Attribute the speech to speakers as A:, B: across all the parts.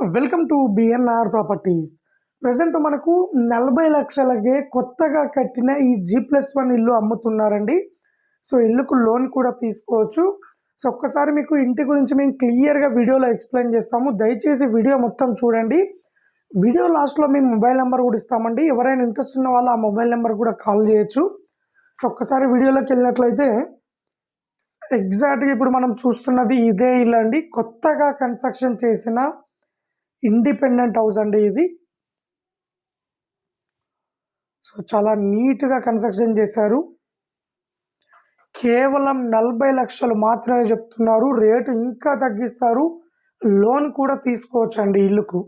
A: Welcome to BNR properties present మనకు నలభై లక్షలకే కొత్తగా కట్టిన ఈ జీ ప్లస్ వన్ ఇల్లు అమ్ముతున్నారండి. సో ఇల్లుకు లోన్ కూడా తీసుకోవచ్చు. సో ఒక్కసారి మీకు ఇంటి గురించి మేము క్లియర్గా వీడియోలో ఎక్స్ప్లెయిన్ చేస్తాము. దయచేసి వీడియో మొత్తం చూడండి. వీడియో లాస్ట్లో మేము మొబైల్ నెంబర్ కూడా ఇస్తామండి. ఎవరైనా ఇంట్రెస్ట్ ఉన్న వాళ్ళు ఆ మొబైల్ నెంబర్ కూడా కాల్ చేయొచ్చు. సో ఒక్కసారి వీడియోలోకి వెళ్ళినట్లయితే ఎగ్జాక్ట్గా ఇప్పుడు మనం చూస్తున్నది ఇదే ఇల్లు అండి. కొత్తగా కన్స్ట్రక్షన్ చేసిన ఇండిపెండెంట్ హౌస్ అండి ఇది. సో చాలా నీట్గా కన్స్ట్రక్షన్ చేశారు. కేవలం నలభై లక్షలు మాత్రమే చెప్తున్నారు. రేటు ఇంకా తగ్గిస్తారు. లోన్ కూడా తీసుకోవచ్చండి ఇల్లుకు.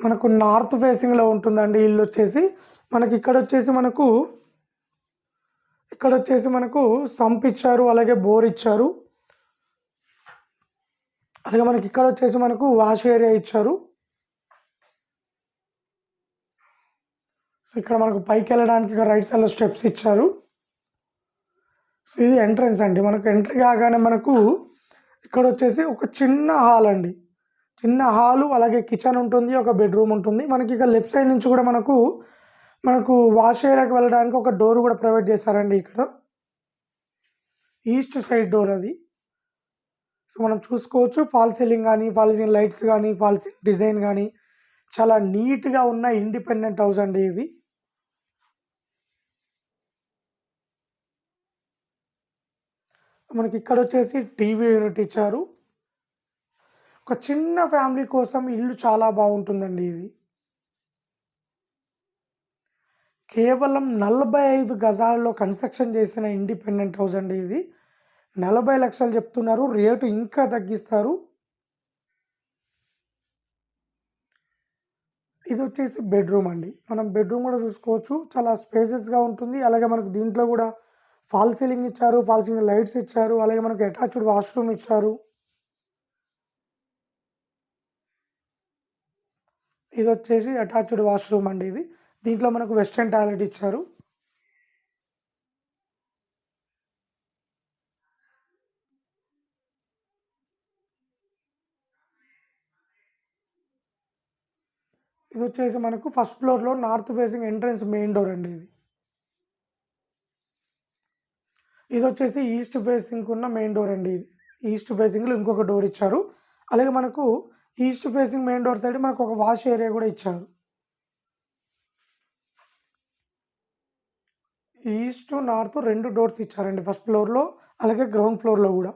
A: మనకు నార్త్ ఫేసింగ్లో ఉంటుందండి ఇల్లు వచ్చేసి. మనకి ఇక్కడ వచ్చేసి మనకు ఇక్కడ వచ్చేసి మనకు సంప్ ఇచ్చారు అలాగే బోర్ ఇచ్చారు. అలాగే మనకి ఇక్కడ వచ్చేసి మనకు వాష్ ఏరియా ఇచ్చారు. సో ఇక్కడ మనకు పైకి వెళ్ళడానికి ఇక్కడ రైట్ సైడ్లో స్టెప్స్ ఇచ్చారు. సో ఇది ఎంట్రన్స్ అండి. మనకు ఎంట్రీ కాగానే మనకు ఇక్కడ వచ్చేసి ఒక చిన్న హాల్ అండి. చిన్న హాలు అలాగే కిచెన్ ఉంటుంది ఒక బెడ్రూమ్ ఉంటుంది. మనకి ఇక లెఫ్ట్ సైడ్ నుంచి కూడా మనకు మనకు వాష్ ఏరియాకి వెళ్ళడానికి ఒక డోర్ కూడా ప్రొవైడ్ చేశారండి ఇక్కడ. ఈస్ట్ సైడ్ డోర్ అది. సో మనం చూసుకోవచ్చు ఫాల్ సీలింగ్ కానీ ఫాల్ సీలింగ్ లైట్స్ కానీ ఫాల్ సీలింగ్ డిజైన్ కానీ చాలా నీట్గా ఉన్న ఇండిపెండెంట్ హౌస్ అండి ఇది. మనకి ఇక్కడ వచ్చేసి టీవీ యూనిట్ ఇచ్చారు. ఒక చిన్న ఫ్యామిలీ కోసం ఇల్లు చాలా బాగుంటుందండి ఇది. కేవలం నలభై ఐదు గజాల్లో కన్స్ట్రక్షన్ చేసిన ఇండిపెండెంట్ హౌస్ అండి ఇది. నలభై లక్షలు చెప్తున్నారు రేటు ఇంకా తగ్గిస్తారు. ఇది వచ్చేసి బెడ్రూమ్ అండి. మనం బెడ్రూమ్ కూడా చూసుకోవచ్చు. చాలా స్పేసెస్గా ఉంటుంది. అలాగే మనకు దీంట్లో కూడా ఫాల్ సీలింగ్ ఇచ్చారు ఫాల్ సీలింగ్ లైట్స్ ఇచ్చారు అలాగే మనకు అటాచ్డ్ వాష్రూమ్ ఇచ్చారు. ఇది వచ్చేసి అటాచ్డ్ వాష్రూమ్ అండి ఇది. దీంట్లో మనకు వెస్టర్న్ టాయిలెట్ ఇచ్చారు. ఇది వచ్చేసి మనకు ఫస్ట్ ఫ్లోర్లో north facing entrance main door అండి ఇది. ఇది వచ్చేసి ఈస్ట్ ఫేసింగ్ ఉన్న మెయిన్ డోర్ అండి ఇది. ఈస్ట్ ఫేసింగ్లో ఇంకొక డోర్ ఇచ్చారు. అలాగే మనకు east facing main door side మనకు ఒక వాష్ ఏరియా కూడా ఇచ్చారు. ఈస్ట్ నార్త్ రెండు డోర్స్ ఇచ్చారండి ఫస్ట్ ఫ్లోర్లో అలాగే గ్రౌండ్ ఫ్లోర్లో కూడా.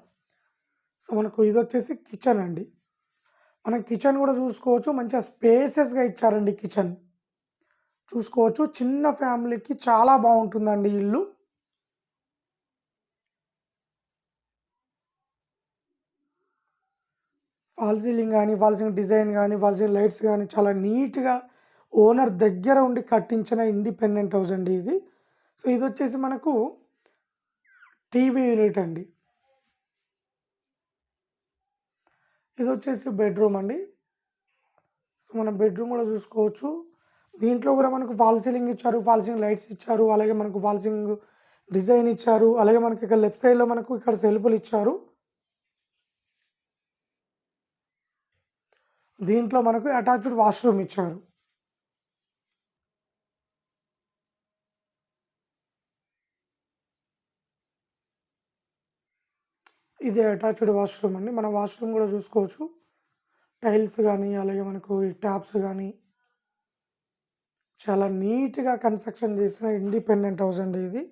A: సో మనకు ఇది వచ్చేసి కిచెన్ అండి. మనం కిచెన్ కూడా చూసుకోవచ్చు. మంచిగా స్పేసెస్గా ఇచ్చారండి కిచెన్ చూసుకోవచ్చు. చిన్న ఫ్యామిలీకి చాలా బాగుంటుందండి ఇల్లు. ఫాల్ సీలింగ్ కానీ ఫాల్ సీలింగ్ డిజైన్ కానీ ఫాల్ సీలింగ్ లైట్స్ కానీ చాలా నీట్గా ఓనర్ దగ్గర ఉండి కట్టించిన ఇండిపెండెంట్ హౌస్ అండి ఇది. సో ఇది వచ్చేసి మనకు టీవీ యూనిట్ అండి. ఇది వచ్చేసి బెడ్రూమ్ అండి. సో మనం బెడ్రూమ్ కూడా చూసుకోవచ్చు. దీంట్లో కూడా మనకు ఫాల్ సీలింగ్ ఇచ్చారు ఫాల్ సీలింగ్ లైట్స్ ఇచ్చారు అలాగే మనకు ఫాల్ సీలింగ్ డిజైన్ ఇచ్చారు అలాగే మనకి ఇక్కడ లెఫ్ట్ సైడ్లో మనకు ఇక్కడ సెల్పులు ఇచ్చారు. దీంట్లో మనకు అటాచ్డ్ వాష్రూమ్ ఇచ్చారు. ఇది అటాచ్డ్ వాష్రూమ్ అండి. మన వాష్రూమ్ కూడా చూసుకోవచ్చు. టైల్స్ కానీ అలాగే మనకు ఈ ట్యాప్స్ కానీ చాలా నీట్గా కన్స్ట్రక్షన్ చేసిన ఇండిపెండెంట్ హౌస్ అండి ఇది.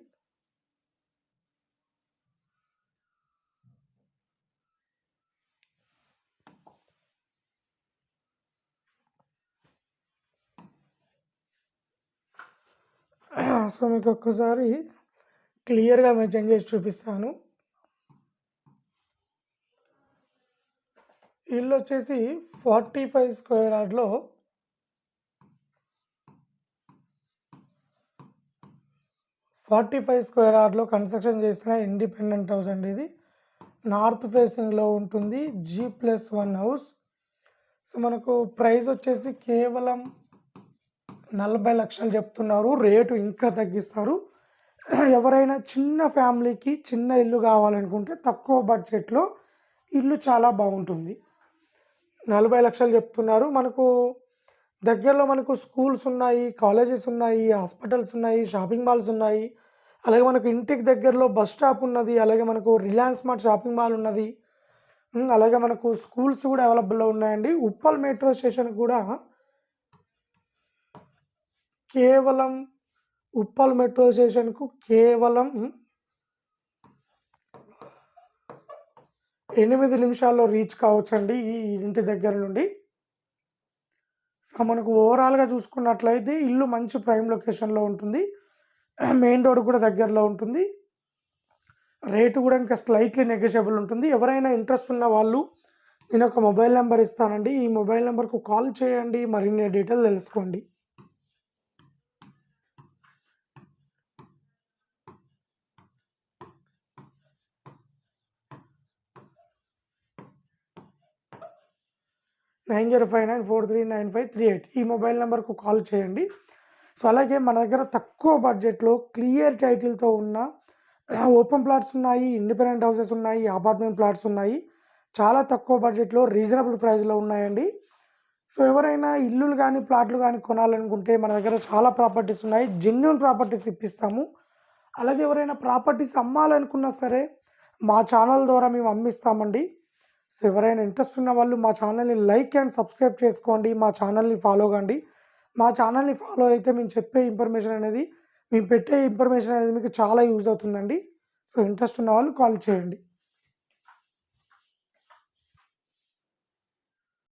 A: సో మీకు ఒక్కసారి క్లియర్గా మెన్షన్ చేసి చూపిస్తాను. ఇల్లు వచ్చేసి ఫార్టీ ఫైవ్ స్క్వేర్ యార్డ్లో ఫార్టీ ఫైవ్ స్క్వేర్ యార్డ్లో కన్స్ట్రక్షన్ చేసిన ఇండిపెండెంట్ హౌస్ అండి ఇది. నార్త్ ఫేసింగ్లో ఉంటుంది. G plus one house. So మనకు ప్రైస్ వచ్చేసి కేవలం నలభై లక్షలు చెప్తున్నారు. రేటు ఇంకా తగ్గిస్తారు. ఎవరైనా చిన్న ఫ్యామిలీకి చిన్న ఇల్లు కావాలనుకుంటే తక్కువ బడ్జెట్లో ఇల్లు చాలా బాగుంటుంది. నలభై లక్షలు చెప్తున్నారు. మనకు దగ్గరలో మనకు స్కూల్స్ ఉన్నాయి కాలేజెస్ ఉన్నాయి హాస్పిటల్స్ ఉన్నాయి షాపింగ్ మాల్స్ ఉన్నాయి. అలాగే మనకు ఇంటికి దగ్గరలో బస్ స్టాప్ ఉన్నది అలాగే మనకు రిలయన్స్ మార్ట్ షాపింగ్ మాల్ ఉన్నది. అలాగే మనకు స్కూల్స్ కూడా అవైలబుల్లో ఉన్నాయండి. ఉప్పల్ మెట్రో స్టేషన్ కూడా కేవలం ఉప్పల్ మెట్రో స్టేషన్కు కేవలం ఎనిమిది నిమిషాల్లో రీచ్ కావచ్చండి ఈ ఇంటి దగ్గర నుండి. సో మనకు ఓవరాల్గా చూసుకున్నట్లయితే ఇల్లు మంచి ప్రైమ్ లొకేషన్లో ఉంటుంది. మెయిన్ రోడ్ కూడా దగ్గరలో ఉంటుంది. రేటు కూడా ఇంకా స్లైట్లీ నెగోషియబుల్ ఉంటుంది. ఎవరైనా ఇంట్రెస్ట్ ఉన్న వాళ్ళు నేను ఒక మొబైల్ నెంబర్ ఇస్తానండి. ఈ మొబైల్ నెంబర్కు కాల్ చేయండి. మరిన్ని డీటెయిల్ తెలుసుకోండి. Nine zero five nine four three nine five three eight ఈ మొబైల్ నెంబర్కు కాల్ చేయండి. సో అలాగే మన దగ్గర తక్కువ బడ్జెట్లో క్లియర్ టైటిల్తో ఉన్న ఓపెన్ ప్లాట్స్ ఉన్నాయి ఇండిపెండెంట్ హౌసెస్ ఉన్నాయి అపార్ట్మెంట్ ప్లాట్స్ ఉన్నాయి. చాలా తక్కువ బడ్జెట్లో రీజనబుల్ ప్రైస్లో ఉన్నాయండి. సో ఎవరైనా ఇల్లులు కానీ ప్లాట్లు కానీ కొనాలనుకుంటే మన దగ్గర చాలా ప్రాపర్టీస్ ఉన్నాయి. జెన్యున్ ప్రాపర్టీస్ ఇప్పిస్తాము. అలాగే ఎవరైనా ప్రాపర్టీస్ అమ్మాలనుకున్నా సరే మా ఛానల్ ద్వారా మేము అమ్మిస్తామండి. సో ఎవరైనా ఇంట్రెస్ట్ ఉన్న వాళ్ళు మా ఛానల్ని లైక్ అండ్ సబ్స్క్రైబ్ చేసుకోండి మా ఛానల్ని ఫాలో కండి. మా ఛానల్ని ఫాలో అయితే మేము చెప్పే ఇన్ఫర్మేషన్ అనేది మేము పెట్టే ఇన్ఫర్మేషన్ అనేది మీకు చాలా యూజ్ అవుతుందండి. సో ఇంట్రెస్ట్ ఉన్న వాళ్ళు కాల్ చేయండి.